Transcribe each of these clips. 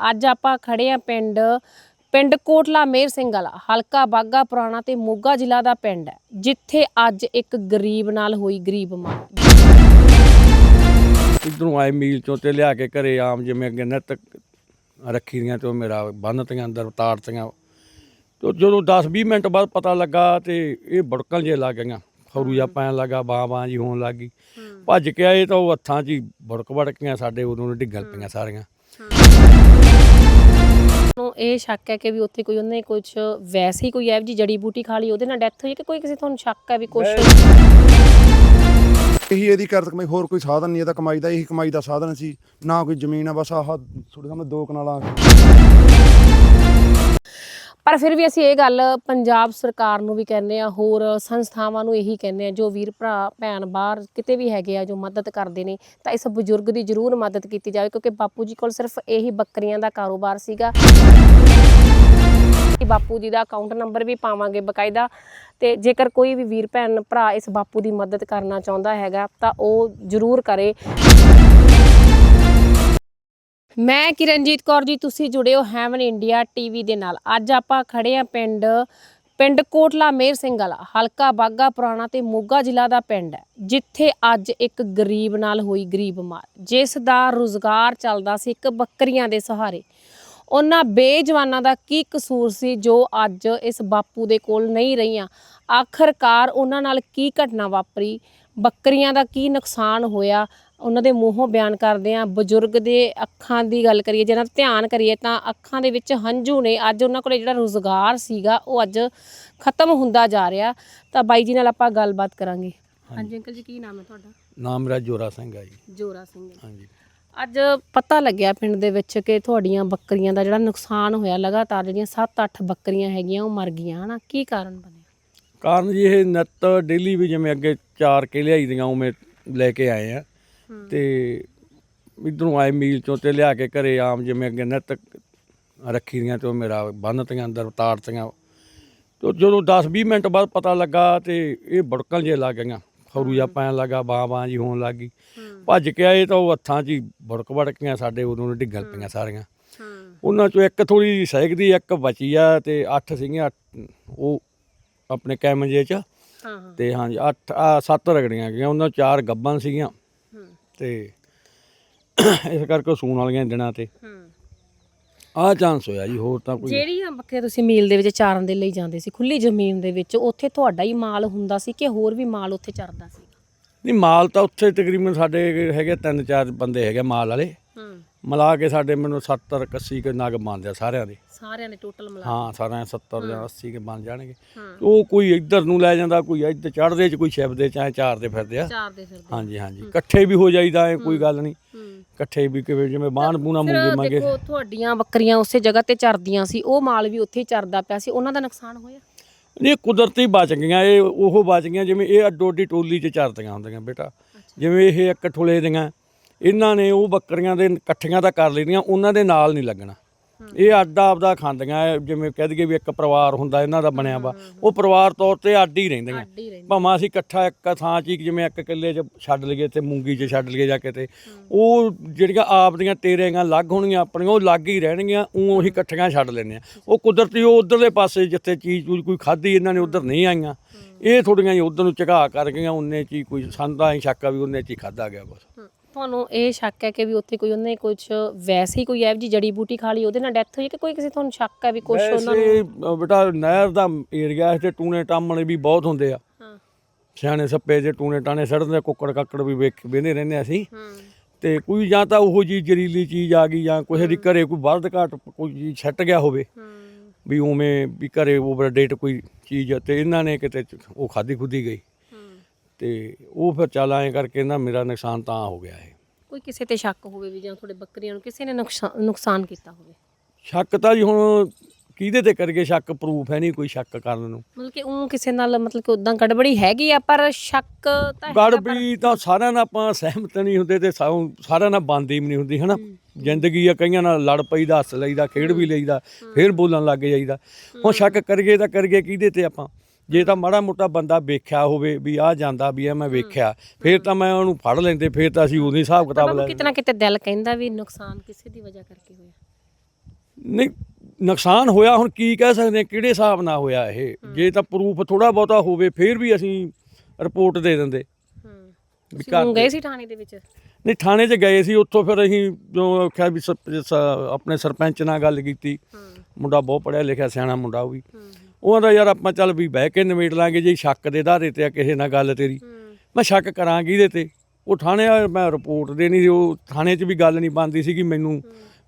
ਅੱਜ ਆਪਾਂ ਖੜੇ ਆ ਪਿੰਡ ਪਿੰਡ ਕੋਟਲਾ ਮੇਰ ਸਿੰਘ ਵਾਲਾ ਹਲਕਾ ਬਾਗਾ ਪੁਰਾਣਾ ਤੇ ਮੋਗਾ ਜ਼ਿਲ੍ਹਾ ਦਾ ਪਿੰਡ ਹੈ ਜਿੱਥੇ ਅੱਜ ਇੱਕ ਗਰੀਬ ਨਾਲ ਹੋਈ ਗਰੀਬ ਮਾਰ ਇਧਰੋਂ ਆਏ ਮੀਲ ਚੋਂ ਤੇ ਲਿਆ ਕੇ ਘਰੇ ਆਮ ਜਿਵੇਂ ਅੱਗੇ ਨਿੱਤ ਰੱਖੀ ਦੀਆਂ ਤੇ ਉਹ ਮੇਰਾ ਬੰਨਤੀਆਂ ਅੰਦਰ ਤਾੜਤੀਆਂ ਤੇ ਜਦੋਂ 10-20 ਮਿੰਟ ਬਾਅਦ ਪਤਾ ਲੱਗਾ ਤੇ ਇਹ ਬੜਕਣ ਜੇ ਲੱਗ ਗਈਆਂ ਖਰੂ ਜਿਹਾ ਪੈਣ ਲੱਗਾ ਬਾਂ ਬਾਂ ਜੀ ਹੋਣ ਲੱਗੀ ਭੱਜ ਕੇ ਆਏ ਤਾਂ ਉਹ ਹੱਥਾਂ 'ਚ ਹੀ ਬੜਕ ਬੜਕੀਆਂ ਸਾਡੇ ਉਦੋਂ ਨੂੰ ਡਿੱਗਲ ਪਈਆਂ ਸਾਰੀਆਂ। ਨੂੰ ਇਹ ਸ਼ੱਕ ਹੈ ਕਿ ਵੀ ਉੱਥੇ ਕੋਈ ਉਹਨੇ ਕੁਝ ਵੈਸੀ ਕੋਈ ਐਵ ਜੀ ਜੜੀ ਬੂਟੀ ਖਾ ਲਈ, ਉਹਦੇ ਨਾਲ ਡੈਥ ਹੋਈ ਹੈ ਕਿ ਕੋਈ ਕਿਸੇ ਤੁਹਾਨੂੰ ਸ਼ੱਕ ਹੈ ਵੀ ਕੁਝ ਇਹੀ ਇਹਦੀ ਕਰਤ ਕਮਾਈ, ਹੋਰ ਕੋਈ ਸਾਧਨ ਨਹੀਂ ਇਹਦਾ ਕਮਾਈ ਦਾ, ਇਹੀ ਕਮਾਈ ਦਾ ਸਾਧਨ ਸੀ। ਨਾ ਕੋਈ ਜ਼ਮੀਨ ਆ, ਬਸ ਆਹ ਤੁਹਾਡੇ ਸਾਹਮਣੇ ਦੋ ਕਨਾਲਾਂ ਪਰ ਫਿਰ ਵੀ ਅਸੀਂ ਇਹ ਗੱਲ ਪੰਜਾਬ ਸਰਕਾਰ ਨੂੰ ਵੀ ਕਹਿੰਦੇ ਆ ਹੋਰ ਸੰਸਥਾਵਾਂ ਨੂੰ ਇਹੀ ਕਹਿੰਦੇ ਆ ਜੋ ਵੀਰ ਭਰਾ, ਭੈਣ ਬਾਹਰ ਕਿਤੇ ਵੀ ਹੈਗੇ ਆ, ਜੋ ਮਦਦ ਕਰਦੇ ਨੇ, ਤਾਂ ਇਸ ਬਜ਼ੁਰਗ ਦੀ ਜ਼ਰੂਰ ਮਦਦ ਕੀਤੀ ਜਾਵੇ, ਕਿਉਂਕਿ ਬਾਪੂ ਜੀ ਕੋਲ ਸਿਰਫ ਇਹੀ ਬੱਕਰੀਆਂ ਦਾ ਕਾਰੋਬਾਰ ਸੀਗਾ ਕਿ ਬਾਪੂ ਜੀ ਦਾ ਅਕਾਊਂਟ ਨੰਬਰ ਵੀ ਪਾਵਾਂਗੇ ਬਕਾਇਦਾ, ਤੇ ਜੇਕਰ ਕੋਈ ਵੀ ਵੀਰ, ਭੈਣ, ਭਰਾ ਇਸ ਬਾਪੂ ਦੀ ਮਦਦ ਕਰਨਾ ਚਾਹੁੰਦਾ ਹੈਗਾ, ਤਾਂ ਉਹ ਜ਼ਰੂਰ ਕਰੇ। ਮੈਂ ਕਿਰਨਜੀਤ ਕੌਰ ਜੀ, ਤੁਸੀਂ ਜੁੜੇ ਹੋ ਹੈਵਨ ਇੰਡੀਆ ਟੀਵੀ ਦੇ ਨਾਲ। ਅੱਜ ਆਪਾਂ ਖੜੇ ਆ ਪਿੰਡ ਪਿੰਡ ਕੋਟਲਾ ਮੇਰ ਸਿੰਘ ਵਾਲਾ, ਹਲਕਾ ਬਾਗਾ ਪੁਰਾਣਾ ਤੇ ਮੋਗਾ ਜ਼ਿਲ੍ਹਾ ਦਾ ਪਿੰਡ ਹੈ, ਜਿੱਥੇ ਅੱਜ ਇੱਕ ਗਰੀਬ ਨਾਲ ਹੋਈ ਗਰੀਬ ਮਾਰ, ਜਿਸ ਦਾ ਰੁਜ਼ਗਾਰ ਚੱਲਦਾ ਸੀ ਇੱਕ ਬੱਕਰੀਆਂ ਦੇ ਸਹਾਰੇ। ਉਹਨਾਂ ਬੇਜਵਾਨਾਂ ਦਾ ਕੀ ਕਸੂਰ ਸੀ ਜੋ ਅੱਜ ਇਸ ਬਾਪੂ ਦੇ ਕੋਲ ਨਹੀਂ ਰਹੀਆਂ? ਆਖਰਕਾਰ ਉਹਨਾਂ ਨਾਲ ਕੀ ਘਟਨਾ ਵਾਪਰੀ? ਬੱਕਰੀਆਂ ਦਾ ਕੀ ਨੁਕਸਾਨ ਹੋਇਆ? ਉਹਨਾਂ ਦੇ ਮੂੰਹੋਂ ਬਿਆਨ ਕਰਦੇ ਆ ਬਜ਼ੁਰਗ ਦੇ ਅੱਖਾਂ ਦੀ ਗੱਲ ਕਰੀਏ ਜਿਹਨਾਂ ਦਾ ਧਿਆਨ ਕਰੀਏ ਤਾਂ ਅੱਖਾਂ ਦੇ ਵਿੱਚ ਹੰਝੂ ਨੇ ਅੱਜ ਉਹਨਾਂ ਕੋਲੇ ਜਿਹੜਾ ਰੋਜ਼ਗਾਰ ਸੀਗਾ ਉਹ ਅੱਜ ਖਤਮ ਹੁੰਦਾ ਜਾ ਰਿਹਾ। ਤਾਂ ਬਾਈ ਜੀ ਨਾਲ ਆਪਾਂ ਗੱਲਬਾਤ ਕਰਾਂਗੇ। ਹਾਂਜੀ ਅੰਕਲ ਜੀ ਕੀ ਨਾਮ ਹੈ ਤੁਹਾਡਾ? ਨਾਮ ਮੇਰਾ ਜੋਰਾ ਸਿੰਘ ਆ ਜੀ। ਜੋਰਾ ਸਿੰਘ ਹਾਂਜੀ। ਅੱਜ ਪਤਾ ਲੱਗਿਆ ਪਿੰਡ ਦੇ ਵਿੱਚ ਕਿ ਤੁਹਾਡੀਆਂ ਬੱਕਰੀਆਂ ਦਾ ਜਿਹੜਾ ਨੁਕਸਾਨ ਹੋਇਆ ਲਗਾਤਾਰ ਜਿਹੜੀਆਂ 7-8 ਬੱਕਰੀਆਂ ਹੈਗੀਆਂ ਉਹ ਮਰ ਗਈਆਂ ਹਨਾ? ਕੀ ਕਾਰਨ ਬਣਿਆ? ਕਾਰਨ ਜੀ ਇਹ ਨਿੱਤ ਡੇਲੀ ਵੀ ਜਿਵੇਂ ਅੱਗੇ ਚਾਰ ਕੇ ਲਿਆਈ ਦੀਆਂ ਉਵੇਂ ਲੈ ਕੇ ਆਏ ਆ। ਤੇ ਇਧਰੋਂ ਆਏ ਮੀਲ ਚੋਂ ਤੇ ਲਿਆ ਕੇ ਘਰੇ ਆਮ ਜਿਵੇਂ ਅੱਗੇ ਨਿੱਤ ਰੱਖੀ ਦੀਆਂ ਤੇ ਉਹ ਮੇਰਾ ਬੰਨਤੀਆਂ ਅੰਦਰ ਤਾੜਤੀਆਂ ਤੇ ਜਦੋਂ 10-20 ਮਿੰਟ ਬਾਅਦ ਪਤਾ ਲੱਗਾ ਤੇ ਇਹ ਬੜਕਣ ਜੇ ਲੱਗ ਗਈਆਂ। ਖਰੂ ਜਿਹਾ ਪੈਣ ਲੱਗਾ ਬਾਂ ਬਾਂ ਜੀ ਹੋਣ ਲੱਗੀ ਭੱਜ ਕੇ ਆਏ ਤਾਂ ਉਹ ਹੱਥਾਂ 'ਚ ਹੀ ਬੜਕ ਬੜਕੀਆਂ ਸਾਡੇ ਉਦੋਂ ਨੂੰ ਡਿੱਗਲ ਪਈਆਂ ਸਾਰੀਆਂ। ਉਹਨਾਂ ਚੋਂ ਇੱਕ ਥੋੜੀ ਸਹਿਕਦੀ ਇੱਕ ਬਚੀ ਆ ਤੇ ਅੱਠ ਸੀਗੀਆਂ ਉਹ ਆਪਣੇ ਕੈਮਰੇ 'ਚ ਤੇ ਹਾਂਜੀ ਅੱਠ ਆ ਸੱਤ ਰਗੜੀਆਂ ਗਈਆਂ ਉਹਨਾਂ ਚਾਰ ਗੱਬਾਂ ਸੀਗੀਆਂ। ਤੇ ਇਸ ਕਰਕੇ ਉਹ ਸੂਣ ਵਾਲੀਆਂ ਦਿਨਾਂ ਤੇ। ਹੂੰ। ਆਹ ਚਾਂਸ ਹੋਇਆ ਜੀ ਹੋਰ ਤਾਂ ਕੋਈ ਜਿਹੜੀਆਂ ਬੱਕਰੀਆਂ ਤੁਸੀਂ ਮੀਲ ਦੇ ਵਿੱਚ ਚਾਰਨ ਦੇ ਲਈ ਜਾਂਦੇ ਸੀ ਖੁੱਲੀ ਜ਼ਮੀਨ ਦੇ ਵਿੱਚ ਉੱਥੇ ਤੁਹਾਡਾ ਹੀ ਮਾਲ ਹੁੰਦਾ ਸੀ ਕਿ ਹੋਰ ਵੀ ਮਾਲ ਉੱਥੇ ਚਰਦਾ ਸੀ? ਨਹੀਂ ਮਾਲ ਤਾਂ ਉੱਥੇ ਤਕਰੀਬਨ ਸਾਡੇ ਹੈਗੇ ਤਿੰਨ ਚਾਰ ਬੰਦੇ ਹੈਗੇ ਮਾਲ ਵਾਲੇ। ਹੂੰ। ਮਿਲਾ ਕੇ ਸਾਡੇ ਮੈਨੂੰ 70 81 ਕੇ ਨਗ ਬਣਦੇ ਆ ਸਾਰਿਆਂ ਦੇ। ਸਾਰਿਆਂ ਦੇ ਟੋਟਲ ਮਿਲਾ ਹਾਂ ਸਾਰਿਆਂ ਦੇ 70 ਜਾਂ 80 ਕੇ ਬਣ ਜਾਣਗੇ। ਉਹ ਕੋਈ ਇੱਧਰ ਨੂੰ ਲੈ ਜਾਂਦਾ ਕੋਈ ਇੱਧਰ ਚੜਦੇ ਚ ਕੋਈ ਛਿਪਦੇ ਚਾਹੇ ਚਾਰ ਦੇ ਫਿਰਦੇ ਆ। ਚਾਰ ਦੇ ਫਿਰਦੇ ਹਾਂਜੀ ਹਾਂਜੀ। ਇਕੱਠੇ ਵੀ ਹੋ ਜਾਈਦਾ ਐ ਕੋਈ ਗੱਲ ਨਹੀਂ। ਇਕੱਠੇ ਵੀ ਕਿਵੇਂ ਜਿਵੇਂ ਬਾਣ ਬੂਣਾ ਮੁੰਗੇ ਮੰਗੇ। ਦੇਖੋ ਤੁਹਾਡੀਆਂ ਬੱਕਰੀਆਂ ਉਸੇ ਜਗ੍ਹਾ ਤੇ ਚਰਦੀਆਂ ਸੀ ਉਹ ਮਾਲ ਵੀ ਉੱਥੇ ਚਰਦਾ ਪਿਆ ਸੀ ਉਹਨਾਂ ਦਾ ਨੁਕਸਾਨ ਹੋਇਆ? ਨਹੀਂ ਕੁਦਰਤੀ ਬਚ ਗਈਆਂ ਇਹ ਉਹ ਬਚ ਗਈਆਂ ਜਿਵੇਂ ਇਹ ਅੱਡੋ ਅੱਡੀ ਟੋਲੀ 'ਚ ਚਰਦੀਆਂ ਹੁੰਦੀਆਂ ਬੇਟਾ। ਜਿਵੇਂ ਇਹ ਇੱਕ ਠੁਲੇ ਦੀਆਂ ਇਹਨਾਂ ਨੇ ਉਹ ਬੱਕਰੀਆਂ ਦੇ ਇਕੱਠੀਆਂ ਤਾਂ ਕਰ ਲੈਣੀਆਂ ਉਹਨਾਂ ਦੇ ਨਾਲ ਨਹੀਂ ਲੱਗਣਾ। ਇਹ ਅੱਡਾ ਆਪਦਾ ਖਾਂਦੀਆਂ ਜਿਵੇਂ ਕਹਿ ਦਈਏ ਵੀ ਇੱਕ ਪਰਿਵਾਰ ਹੁੰਦਾ ਇਹਨਾਂ ਦਾ ਬਣਿਆ ਵਾ ਉਹ ਪਰਿਵਾਰ ਤੌਰ ਤੇ ਅੱਡ ਹੀ ਰਹਿੰਦੀਆਂ। ਭਾਵੇਂ ਅਸੀਂ ਇਕੱਠਾ ਇੱਕ ਥਾਂ 'ਚ ਹੀ ਜਿਵੇਂ ਇੱਕ ਕਿੱਲੇ 'ਚ ਛੱਡ ਲਈਏ ਤੇ ਮੂੰਗੀ 'ਚ ਛੱਡ ਲਈਏ ਜਾਂ ਕਿਤੇ ਉਹ ਜਿਹੜੀਆਂ ਆਪ ਦੀਆਂ ਤੇਰੇਆਂ ਲੱਗ ਹੋਣਗੀਆਂ ਆਪਣੀਆਂ ਉਹ ਲੱਗ ਹੀ ਰਹਿਣਗੀਆਂ ਉਹ ਉਹੀ ਇਕੱਠੀਆਂ ਛੱਡ ਲੈਂਦੇ ਆ ਉਹ ਕੁਦਰਤੀ ਉਹ ਉਧਰਲੇ ਪਾਸੇ ਜਿੱਥੇ ਚੀਜ਼ ਕੋਈ ਖਾਧੀ ਇਹਨਾਂ ਨੇ ਉਧਰ ਨਹੀਂ ਆਈਆਂ। ਇਹ ਥੋੜੀਆਂ ਹੀ ਉਧਰ ਨੂੰ ਝੁਕਾ ਕਰ ਗਈਆਂ ਉਹਨੇ ਚ ਕੋਈ ਸੰਦਾ ਹੀ ਸ਼ੱਕ ਵੀ ਉਹਨੇ ਚ ਖਾਦਾ ਗਿਆ ਬਸ। ਤੁਹਾਨੂੰ ਇਹ ਸ਼ੱਕ ਹੈ ਕਿ ਵੀ ਉੱਥੇ ਕੋਈ ਉਹਨੇ ਕੁਝ ਵੈਸੀ ਕੋਈ ਐਵ ਜੀ ਜੜੀ ਬੂਟੀ ਖਾ ਲਈ ਉਹਦੇ ਨਾਲ ਡੈਥ ਹੋਈ ਹੈ ਕਿ ਕੋਈ ਕਿਸੇ ਤੁਹਾਨੂੰ ਸ਼ੱਕ ਹੈ ਵੀ ਕੁਝ ਉਹਨਾਂ ਨੂੰ? ਵੈਸੇ ਅ, ਬੇਟਾ ਨਹਿਰ ਦਾ ਏਰੀਆ ਇਸ ਤੇ ਟੂਣੇ ਟਾਮਣੇ ਵੀ ਬਹੁਤ ਹੁੰਦੇ ਆ। ਹਾਂ। ਸਿਆਣੇ ਸੱਪੇ ਜੇ ਟੂਣੇ ਟਾਣੇ ਸੜਦੇ ਕੁੱਕੜ ਕਾਕੜ ਵੀ ਵੇਖ ਵੇਂਦੇ ਰਹਿੰਦੇ ਅਸੀਂ। ਹੂੰ। ਤੇ ਕੋਈ ਜਾਂ ਤਾਂ ਉਹੋ ਜੀ ਜ਼ਰੀਲੀ ਚੀਜ਼ ਆ ਗਈ ਜਾਂ ਕਿਸੇ ਦੀ ਘਰੇ ਕੋਈ ਵੱਧ ਘਾਟ ਕੋਈ ਚੀਜ਼ ਛੱਟ ਗਿਆ ਹੋਵੇ। ਹੂੰ। ਵੀ ਉਵੇਂ ਵੀ ਘਰੇ ਓਵਰ ਡੇਟ ਕੋਈ ਚੀਜ਼ ਆ ਤੇ ਇਹਨਾਂ ਨੇ ਕਿਤੇ ਉਹ ਖਾਦੀ ਖੁੱਦੀ ਗਈ। ਹੂੰ ਤੇ ਉਹ ਫਿਰ ਚੱਲ ਐਂ ਕਰਕੇ ਨਾ ਮੇਰਾ ਨੁਕਸਾਨ ਤਾਂ ਹੋ ਗਿਆ ਹੈ ਕੋਈ ਕਿਸੇ ਤੇ ਸ਼ੱਕ ਹੋਵੇ ਵੀ ਜਾਂ ਤੁਹਾਡੇ ਬੱਕਰੀਆਂ ਨੂੰ ਕਿਸੇ ਨੇ ਨੁਕਸਾਨ ਨੁਕਸਾਨ ਕੀਤਾ ਹੋਵੇ? ਸ਼ੱਕ ਤਾਂ ਜੀ ਹੁਣ ਕਿਹਦੇ ਤੇ ਕਰਗੇ ਸ਼ੱਕ ਪ੍ਰੂਫ ਹੈ ਨਹੀਂ ਕੋਈ ਸ਼ੱਕ ਕਰਨ ਨੂੰ। ਮਤਲਬ ਕਿ ਉਹ ਕਿਸੇ ਨਾਲ ਮਤਲਬ ਕਿ ਉਦਾਂ ਗੜਬੜੀ ਹੈਗੀ ਆ ਪਰ ਸ਼ੱਕ ਤਾਂ ਹੈਗਾ ਪਰ- ਤਾਂ ਸਾਰਿਆਂ ਨਾਲ ਆਪਾਂ ਸਹਿਮਤ ਨਹੀਂ ਹੁੰਦੇ ਤੇ ਸਾਰਿਆਂ ਨਾਲ ਬੰਦੀ ਵੀ ਨਹੀਂ ਹੁੰਦੀ ਹਨਾ? ਜ਼ਿੰਦਗੀ ਆ ਕਈਆਂ ਨਾਲ ਲੜ ਪਈਦਾ ਹੱਸ ਲਈਦਾ ਖੇਡ ਵੀ ਲਈਦਾ ਫੇਰ ਬੋਲਣ ਲੱਗ ਜਾਈਦਾ। ਹੁਣ ਸ਼ੱਕ ਕਰਗੇ ਤਾਂ ਕਰਗੇ ਕਿਹਦੇ ਤੇ ਆਪਾਂ? ਜੇ ਤਾਂ ਮਾੜਾ ਮੋਟਾ ਬੰਦਾ ਵੇਖਿਆ ਹੋਵੇ ਵੀ ਆ ਜਾਂਦਾ ਵੀ ਆ ਮੈਂ ਵੇਖਿਆ ਫੇਰ ਤਾਂ ਮੈਂ ਉਹਨੂੰ ਫੜ ਲੈਂਦੇ ਫੇਰ ਤਾਂ ਅਸੀਂ ਉਹਦੇ ਹਿਸਾਬ ਕਿਤਾਬ ਲੈ ਕਿਤਨਾ ਕਿਤੇ ਦਿਲ ਕਹਿੰਦਾ ਵੀ ਨੁਕਸਾਨ ਕਿਸੇ ਦੀ ਵਜ੍ਹਾ ਕਰਕੇ ਹੋਇਆ? ਨਹੀਂ ਨੁਕਸਾਨ ਹੋਇਆ ਹੁਣ ਕੀ ਕਹਿ ਸਕਦੇ ਹਾਂ, ਕਿਹੜੇ ਹਿਸਾਬ ਨਾਲ ਹੋਇਆ ਇਹ? ਜੇ ਤਾਂ ਪ੍ਰੂਫ ਥੋੜਾ ਬਹੁਤਾ ਹੋਵੇ ਫਿਰ ਵੀ ਅਸੀਂ ਰਿਪੋਰਟ ਦੇ ਦਿੰਦੇ। ਦੇ- ਗਏ ਸੀ ਥਾਣੇ ਦੇ ਵਿੱਚ? ਨਹੀਂ ਥਾਣੇ 'ਚ ਗਏ ਸੀ ਉੱਥੋਂ ਫਿਰ ਅਸੀਂ ਜੋ ਆਖਿਆ ਵੀ ਆਪਣੇ ਸਰਪੰਚ ਨਾਲ ਗੱਲ ਕੀਤੀ। ਮੁੰਡਾ ਬਹੁਤ ਪੜਿਆ ਲਿਖਿਆ ਸਿਆਣਾ ਮੁੰਡਾ ਉਹ ਵੀ। ਉਹਨਾਂ ਦਾ ਯਾਰ ਆਪਾਂ ਚੱਲ ਵੀ ਬਹਿ ਕੇ ਨਿਬੇੜ ਲਾਂਗੇ ਜੇ ਸ਼ੱਕ ਦੇ ਆਧਾਰੇ ਤੇ ਆ ਕਿਸੇ ਨਾਲ ਗੱਲ ਤੇਰੀ। ਮੈਂ ਸ਼ੱਕ ਕਰਾਂਗੀ ਇਹਦੇ ਤੇ? ਉਹ ਥਾਣੇ ਮੈਂ ਰਿਪੋਰਟ ਦੇਣੀ ਸੀ ਉਹ ਥਾਣੇ 'ਚ ਵੀ ਗੱਲ ਨਹੀਂ ਬਣਦੀ ਸੀ ਕਿ ਮੈਨੂੰ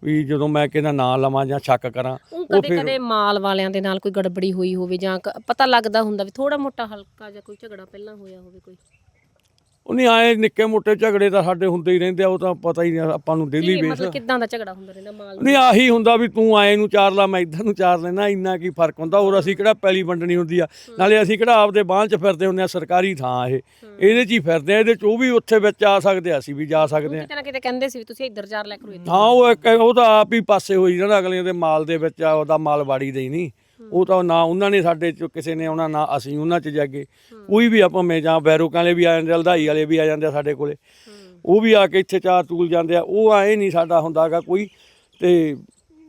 ਵੀ ਜਦੋਂ ਮੈਂ ਕਿਹਦਾ ਨਾਂ ਲਵਾਂ ਜਾਂ ਸ਼ੱਕ ਕਰਾਂ ਉਹ ਉਹ ਕਦੇ ਫਿਰ ਕਦੇ ਮਾਲ ਵਾਲਿਆਂ ਦੇ ਨਾਲ ਕੋਈ ਗੜਬੜੀ ਹੋਈ ਹੋਵੇ ਜਾਂ ਪਤਾ ਲੱਗਦਾ ਹੁੰਦਾ ਵੀ ਥੋੜਾ ਮੋਟਾ ਹਲਕਾ ਜਾਂ ਕੋਈ ਝਗੜਾ ਪਹਿਲਾਂ ਹੋਇਆ ਹੋਵੇ ਕੋਈ। ਉਹ ਨਹੀਂ ਆਏ ਨਿੱਕੇ ਮੋਟੇ ਝਗੜੇ ਤਾਂ ਸਾਡੇ ਹੁੰਦੇ ਹੀ ਰਹਿੰਦੇ ਆ ਉਹ ਤਾਂ ਪਤਾ ਹੀ ਨਹੀਂ ਆਪਾਂ ਨੂੰ ਡੇਲੀ ਨਹੀਂ, ਬੇਸ ਮਤਲਬ ਕਿਦਾਂ ਦਾ ਝਗੜਾ ਹੁੰਦਾ ਰਹਿੰਦਾ ਮਾਲ ਨਹੀਂ ਆਹੀ ਹੁੰਦਾ ਵੀ ਤੂੰ ਆਏ ਨੂੰ ਚਾਰ ਲਾ ਮੈਂ ਇਧਰ ਨੂੰ ਚਾਰ ਲੈਣਾ ਇੰਨਾ ਕੀ ਫ਼ਰਕ ਹੁੰਦਾ ਹੋਰ ਅਸੀਂ ਕਿਹੜਾ ਪੈਲੀ ਵੰਡਣੀ ਹੁੰਦੀ ਆ? ਨਾਲੇ ਅਸੀਂ ਕਿਹੜਾ ਆਪਦੇ ਬਾਂਹ 'ਚ ਫਿਰਦੇ ਹੁੰਦੇ ਆ ਸਰਕਾਰੀ ਥਾਂ ਇਹ। ਇਹਦੇ 'ਚ ਹੀ ਫਿਰਦੇ ਆ ਇਹਦੇ 'ਚ ਉਹ ਵੀ ਉੱਥੇ ਵਿੱਚ ਆ ਸਕਦੇ ਆ ਅਸੀਂ ਵੀ ਜਾ ਸਕਦੇ ਆ। ਕਿਤੇ ਨਾ ਕਿਤੇ ਕਹਿੰਦੇ ਸੀ ਵੀ ਤੁਸੀਂ ਇੱਧਰ ਜਾ ਲੈ ਕਰੋ ਇੱਧਰ ਹਾਂ ਉਹ ਇੱਕ ਉਹ ਤਾਂ ਆਪ ਹੀ ਪਾਸੇ ਹੋਈ ਜਾਂਦਾ ਅਗਲੇ ਦੇ ਮਾਲ ਦੇ ਵਿੱਚ ਆ ਉਹਦਾ ਮਾਲ ਬਾੜੀ ਦੇ ਹੀ ਨਹੀਂ। ਉਹ ਤਾਂ ਨਾ ਉਹਨਾਂ ਨੇ ਸਾਡੇ ਚ ਕਿਸੇ ਨੇ ਆਉਣਾ ਨਾ ਅਸੀਂ ਉਹਨਾਂ ਚ ਜਾਗੇ ਕੋਈ ਵੀ ਆਪਾਂ ਮੈਂ ਜਾਂ ਬੈਰੋਕਾਂ ਵਾਲੇ ਵੀ ਆ ਜਾਂਦੇ ਹਲਦਾਈ ਵਾਲੇ ਵੀ ਆ ਜਾਂਦੇ ਆ ਸਾਡੇ ਕੋਲੇ। ਉਹ ਵੀ ਆ ਕੇ ਇੱਥੇ ਚਾਰ ਚੂਲ ਜਾਂਦੇ ਆ। ਉਹ ਆਏ ਨਹੀਂ ਸਾਡਾ ਹੁੰਦਾਗਾ ਕੋਈ ਤੇ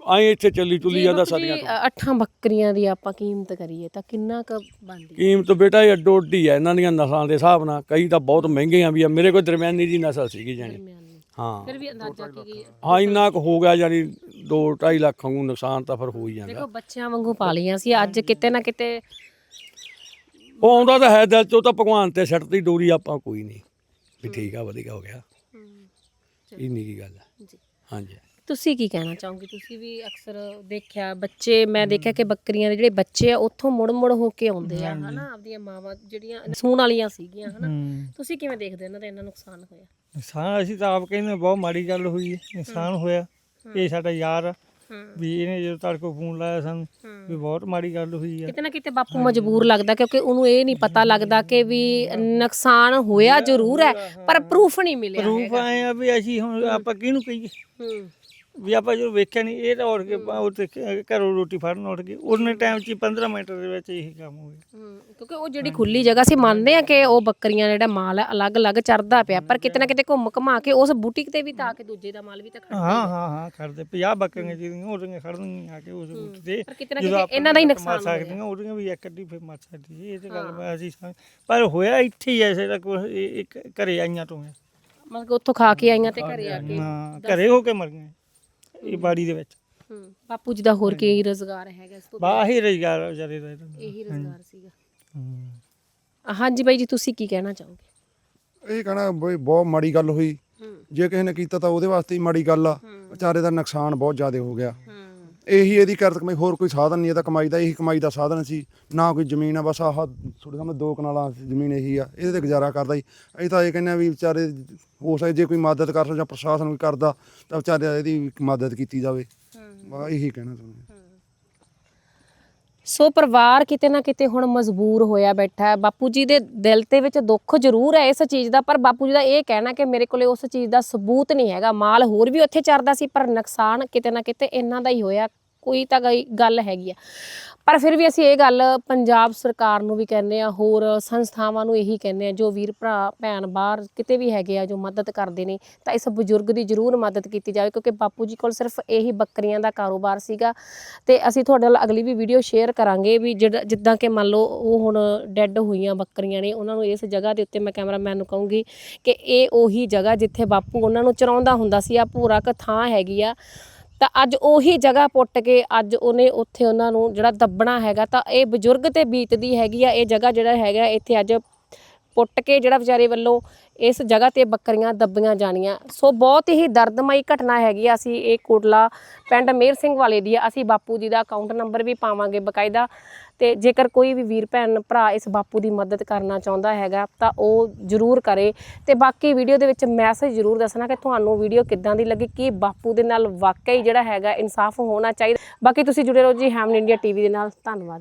ਆਏ ਇੱਥੇ ਚੱਲੀ ਚੁੱਲੀ ਜਾਂਦਾ ਸਾਡੀਆਂ ਅ, ਅੱਠਾਂ ਬੱਕਰੀਆਂ ਦੀ ਆਪਾਂ ਕੀਮਤ ਕਰੀਏ ਤਾਂ ਕਿੰਨਾ ਕੁ ਬਣਦੀ? ਹੈ ਕੀਮਤ ਬੇਟਾ ਇਹ ਅੱਡੋ ਅੱਡੀ ਆ ਇਹਨਾਂ ਦੀਆਂ ਨਸਲਾਂ ਦੇ ਹਿਸਾਬ ਨਾਲ। ਕਈ ਤਾਂ ਬਹੁਤ ਮਹਿੰਗੀਆਂ ਵੀ ਆ। ਮੇਰੇ ਕੋਲ ਦਰਮਿਆਨੀ ਜੀ ਨਸਲ ਸੀਗੀ ਜਾਨੀ। ਹਾਂ। ਫਿਰ ਵੀ ਅੰਦਾਜ਼ਾ ਕੀ ਕੀ ਹਾਂ ਇੰਨਾ ਕੁ ਹੋ ਗਿਆ ਜਾਨੀ 2 2.5 ਲੱਖ ਵਾਂਗੂ ਨੁਕਸਾਨ ਤਾਂ ਫਿਰ ਹੋ ਹੀ ਜਾਂਦਾ। ਦੇਖੋ ਬੱਚਿਆਂ ਵਾਂਗੂ ਪਾਲੀਆਂ ਸੀ ਅੱਜ ਕਿਤੇ ਨਾ ਕਿਤੇ ਉਹ ਆਉਂਦਾ ਤਾਂ ਹੈ ਦਿਲ ਚੋਂ ਤਾਂ ਭਗਵਾਨ ਤੇ ਛੱਡਤੀ ਡੋਰੀ ਆਪਾਂ ਕੋਈ ਨਹੀਂ। ਵੀ ਠੀਕ ਆ ਵਧੀਆ ਹੋ ਗਿਆ। ਇੰਨੀ ਕੀ ਗੱਲ ਹੈ ਜੀ। ਹਾਂਜੀ। ਤੁਸੀਂ ਕੀ ਕਹਿਣਾ ਚਾਹੋਗੇ? ਤੁਸੀਂ ਵੀ ਅਕਸਰ ਦੇਖਿਆ ਬੱਚੇ ਮੈਂ ਦੇਖਿਆ ਕਿ ਬੱਕਰੀਆਂ ਦੇ ਜਿਹੜੇ ਬੱਚੇ ਆ ਉੱਥੋਂ ਮੁੜ ਮੁੜ ਹੋ ਕੇ ਆਉਂਦੇ ਆ ਹਨਾ? ਆਪਦੀਆਂ ਮਾਵਾਂ ਜਿਹੜੀਆਂ ਸੂਣ ਵਾਲੀਆਂ ਸੀਗੀਆਂ ਹਨਾ? ਤੁਸੀਂ ਕਿਵੇਂ ਦੇਖਦੇ ਹੋ ਇਹਨਾਂ ਦਾ ਇੰਨਾ ਨੁਕਸਾਨ ਹੋਇਆ? ਨੁਕਸਾਨ ਅਸੀਂ ਤਾਂ ਆਪ ਕਹਿੰਦੇ ਬਹੁਤ ਮਾੜੀ ਗੱਲ ਹੋਈ ਹੈ ਨੁਕਸਾਨ ਹੋਇਆ। ਇਹ ਸਾਡਾ ਯਾਰ ਆ, ਵੀ ਇਹਨੇ ਜਦੋਂ ਤੜਕੋ ਫੋਨ ਲਾਇਆ ਸਾਨੂੰ ਵੀ ਬਹੁਤ ਮਾੜੀ ਗੱਲ ਹੋਈ ਆ। ਕਿਤੇ ਨਾ ਕਿਤੇ ਬਾਪੂ ਮਜਬੂਰ ਲੱਗਦਾ ਕਿਉਂਕਿ ਉਹਨੂੰ ਇਹ ਨਹੀਂ ਪਤਾ ਲੱਗਦਾ ਕਿ ਵੀ ਨੁਕਸਾਨ ਹੋਇਆ ਜ਼ਰੂਰ ਹੈ ਪਰ ਪ੍ਰੂਫ ਨਹੀਂ ਮਿਲਿਆ ਪ੍ਰੂਫ ਆਏ ਆ ਵੀ ਅਸੀਂ ਹੁਣ ਆਪਾਂ ਕਿਹਨੂੰ ਕਹੀਏ? ਵੀ ਆਪਾਂ ਜਦੋਂ ਵੇਖਿਆ ਨਹੀਂ ਇਹ ਤਾਂ ਉੱਠ ਕੇ ਉੱਥੇ ਘਰੋਂ ਰੋਟੀ ਫੜਨ ਉੱਠ ਗਏ ਉਹਨੇ ਟਾਈਮ 'ਚ ਹੀ 15 ਮਿੰਟ ਦੇ ਵਿੱਚ ਇਹੀ ਕੰਮ ਹੋ ਗਿਆ। ਕਿਉਂਕਿ ਉਹ ਜਿਹੜੀ ਖੁੱਲੀ ਜਗ੍ਹਾ ਸੀ ਮੰਨਦੇ ਆ ਕਿ ਉਹ ਬੱਕਰੀਆਂ ਦਾ ਜਿਹੜਾ ਮਾਲ ਹੈ ਅਲੱਗ-ਅਲੱਗ ਚਰਦਾ ਪਿਆ ਪਰ ਕਿਤੇ ਨਾ ਕਿਤੇ ਘੁੰਮ ਘਮਾ ਕੇ ਉਸ ਬੂਟੀਕ ਤੇ ਵੀ ਤਾਂ ਆ ਕੇ ਦੂਜੇ ਦਾ ਮਾਲ ਵੀ ਤਾਂ ਖੜਾ ਹਾਂ ਹਾਂ ਹਾਂ। ਖੜਦੇ 50 ਬੱਕਰੀਆਂ ਜਿਹੜੀਆਂ ਉਹਦੀਆਂ ਖੜਨਗੀਆਂ ਆ ਕੇ ਉਸ ਬੂਟ ਤੇ ਪਰ ਕਿਤੇ ਨਾ ਕਿਤੇ ਇਹਨਾਂ ਦਾ ਹੀ ਨੁਕਸਾਨ ਹੋਇਆ ਸਕਦੀਆਂ ਉਹਦੀਆਂ ਵੀ ਇੱਕ ਅੱਧੀ ਫਿਰ ਮਰ ਸਕਦੀ। ਇਹ ਤੇ ਗੱਲ ਮੈਂ ਅਸੀਂ ਪਰ ਹੋਇਆ ਇੱਥੇ ਹੀ ਐਸੇ ਦਾ ਕੋਈ ਇੱਕ ਘਰੇ ਆਈਆਂ ਤੋਂ। ਹੈ। ਮਤਲਬ ਉੱਥੋਂ ਖਾ ਕੇ ਆਈਆਂ ਤੇ ਘਰੇ ਆ ਕੇ ਹਾਂ ਘਰੇ ਹੋ ਕੇ ਮਰ ਗਏ ਇਹ ਬਾੜੀ ਦੇ ਵਿੱਚ। ਬਾਪੂ ਜੀ ਦਾ ਹੋਰ ਕੀ ਰੋਜ਼ਗਾਰ ਹੈਗਾ ਇਸ ਤੋਂ ਬਾਹੀ ਰੁਜ਼ਗਾਰ ਵਿਚਾਰੇ ਦਾ ਇਹਦਾ। ਇਹੀ ਰੋਜ਼ਗਾਰ ਸੀਗਾ। ਹੂੰ। ਹਾਂਜੀ ਬਾਈ ਜੀ ਤੁਸੀਂ ਕੀ ਕਹਿਣਾ ਚਾਹੋਗੇ? ਇਹ ਕਹਣਾ ਬਈ ਬਹੁਤ ਮਾੜੀ ਗੱਲ ਹੋਈ। ਹੂੰ। ਜੇ ਕਿਸੇ ਨੇ ਕੀਤਾ ਤਾਂ ਉਹਦੇ ਵਾਸਤੇ ਹੀ ਮਾੜੀ ਗੱਲ ਆ। ਵਿਚਾਰੇ ਦਾ ਨੁਕਸਾਨ ਬਹੁਤ ਜ਼ਿਆਦਾ ਹੋ ਗਿਆ। ਹੂੰ। ਇਹੀ ਇਹਦੀ ਕਿਰਤ ਕਮਾਈ ਹੋਰ ਕੋਈ ਸਾਧਨ ਨਹੀਂ ਇਹਦਾ ਕਮਾਈ ਦਾ ਇਹੀ ਕਮਾਈ ਦਾ ਸਾਧਨ ਸੀ। ਨਾ ਕੋਈ ਜ਼ਮੀਨ ਆ ਬਸ ਆਹ ਤੁਹਾਡੇ ਸਾਹਮਣੇ ਦੋ ਕਨਾਲਾਂ ਜ਼ਮੀਨ ਇਹੀ ਆ ਇਹਦੇ ਤੇ ਗੁਜ਼ਾਰਾ ਕਰਦਾ ਸੀ ਅਸੀਂ ਤਾਂ ਇਹ ਕਹਿੰਦੇ ਆ ਵੀ ਵਿਚਾਰੇ ਹੋ ਸਕਦਾ ਜੇ ਕੋਈ ਮਦਦ ਕਰ ਸਕਦਾ ਜਾਂ ਪ੍ਰਸ਼ਾਸਨ ਕੋਈ ਕਰਦਾ ਤਾਂ ਵਿਚਾਰੇ ਇਹਦੀ ਮਦਦ ਕੀਤੀ ਜਾਵੇ। ਬਸ ਇਹੀ ਕਹਿਣਾ ਚਾਹੁੰਦੇ ਸੋ ਪਰਿਵਾਰ ਕਿਤੇ ਨਾ ਕਿਤੇ ਹੁਣ ਮਜਬੂਰ ਹੋਇਆ ਬੈਠਾ ਹੈ। ਬਾਪੂ ਜੀ ਦੇ ਦਿਲ ਦੇ ਵਿੱਚ ਦੁੱਖ ਜ਼ਰੂਰ ਹੈ ਇਸ ਚੀਜ਼ ਦਾ, ਪਰ ਬਾਪੂ ਜੀ ਦਾ ਇਹ ਕਹਿਣਾ ਕਿ ਮੇਰੇ ਕੋਲੇ ਉਸ ਚੀਜ਼ ਦਾ ਸਬੂਤ ਨਹੀਂ ਹੈਗਾ। ਮਾਲ ਹੋਰ ਵੀ ਉੱਥੇ ਚਰਦਾ ਸੀ, ਪਰ ਨੁਕਸਾਨ ਕਿਤੇ ਨਾ ਕਿਤੇ ਇਹਨਾਂ ਦਾ ਹੀ ਹੋਇਆ। ਕੋਈ ਤਾਂ ਗਈ- ਗੱਲ ਹੈਗੀ ਆ। ਪਰ ਫਿਰ ਵੀ ਅਸੀਂ ਇਹ ਗੱਲ ਪੰਜਾਬ ਸਰਕਾਰ ਨੂੰ ਵੀ ਕਹਿੰਦੇ ਆ ਹੋਰ ਸੰਸਥਾਵਾਂ ਨੂੰ ਇਹੀ ਕਹਿੰਦੇ ਆ ਜੋ ਵੀਰ ਭਰਾ, ਭੈਣ ਬਾਹਰ ਕਿਤੇ ਵੀ ਹੈਗੇ ਆ, ਜੋ ਮਦਦ ਕਰਦੇ ਨੇ, ਤਾਂ ਇਸ ਬਜ਼ੁਰਗ ਦੀ ਜ਼ਰੂਰ ਮਦਦ ਕੀਤੀ ਜਾਵੇ, ਕਿਉਂਕਿ ਬਾਪੂ ਜੀ ਕੋਲ ਸਿਰਫ ਇਹੀ ਬੱਕਰੀਆਂ ਦਾ ਕਾਰੋਬਾਰ ਸੀਗਾ। ਤੇ ਅਸੀਂ ਤੁਹਾਡੇ ਨਾਲ ਅਗਲੀ ਵੀ ਵੀਡੀਓ ਸ਼ੇਅਰ ਕਰਾਂਗੇ ਵੀ ਜਿਹੜਾ- ਜਿੱਦਾਂ ਕਿ ਮੰਨ ਲਓ ਉਹ ਹੁਣ ਡੈੱਡ ਹੋਈਆਂ ਬੱਕਰੀਆਂ ਨੇ, ਉਹਨਾਂ ਨੂੰ ਇਸ ਜਗ੍ਹਾ ਦੇ ਉੱਤੇ ਮੈਂ ਕੈਮਰਾਮੈਨ ਨੂੰ ਕਹੂੰਗੀ ਕਿ ਇਹ ਉਹੀ ਜਗ੍ਹਾ ਜਿੱਥੇ ਬਾਪੂ ਉਹਨਾਂ ਨੂੰ ਚਰਾਉਂਦਾ ਹੁੰਦਾ ਸੀ ਆ ਪੂਰਾ ਕ ਥਾਂ ਹੈਗੀ ਆ। ਤਾਂ ਅੱਜ ਉਹੀ ਜਗ੍ਹਾ ਪੁੱਟ ਕੇ ਅੱਜ ਉਹਨੇ ਉੱਥੇ ਉਹਨਾਂ ਨੂੰ ਜਿਹੜਾ ਦੱਬਣਾ ਹੈਗਾ ਤਾਂ ਇਹ ਬਜ਼ੁਰਗ ਤੇ ਬੀਤਦੀ ਹੈਗੀ ਆ, ਇਹ ਜਗ੍ਹਾ ਜਿਹੜਾ ਹੈਗਾ ਇੱਥੇ ਅੱਜ ਕੁੱਟ ਕੇ ਜਿਹੜਾ ਵਿਚਾਰੇ ਵੱਲੋਂ ਇਸ ਜਗ੍ਹਾ ਤੇ ਬੱਕਰੀਆਂ ਦੱਬੀਆਂ ਜਾਣੀਆਂ। ਸੋ ਬਹੁਤ ਹੀ ਦਰਦਮਈ ਘਟਨਾ ਹੈਗੀ ਆ। ਅਸੀਂ ਇਹ ਕੋਟਲਾ ਪਿੰਡ ਮੇਰ ਸਿੰਘ ਵਾਲੇ ਦੀ ਆ। ਅਸੀਂ ਬਾਪੂ ਜੀ ਦਾ ਅਕਾਊਂਟ ਨੰਬਰ ਵੀ ਪਾਵਾਂਗੇ ਬਕਾਇਦਾ। ਤੇ ਜੇਕਰ ਕੋਈ ਵੀ ਵੀਰ, ਭੈਣ, ਭਰਾ ਇਸ ਬਾਪੂ ਦੀ ਮਦਦ ਕਰਨਾ ਚਾਹੁੰਦਾ ਹੈਗਾ, ਤਾਂ ਉਹ ਜ਼ਰੂਰ ਕਰੇ। ਤੇ ਬਾਕੀ ਵੀਡੀਓ ਦੇ ਵਿੱਚ ਮੈਸੇਜ ਜ਼ਰੂਰ ਦੱਸਣਾ ਕਿ ਤੁਹਾਨੂੰ ਵੀਡੀਓ ਕਿੱਦਾਂ ਦੀ ਲੱਗੀ, ਕੀ ਬਾਪੂ ਦੇ ਨਾਲ ਵਾਕਈ ਜਿਹੜਾ ਹੈਗਾ ਇਨਸਾਫ ਹੋਣਾ ਚਾਹੀਦਾ। ਬਾਕੀ ਤੁਸੀਂ ਜੁੜੇ ਰਹੋ ਜੀ ਹੈਮਨ ਇੰਡੀਆ ਟੀਵੀ ਦੇ ਨਾਲ। ਧੰਨਵਾਦ।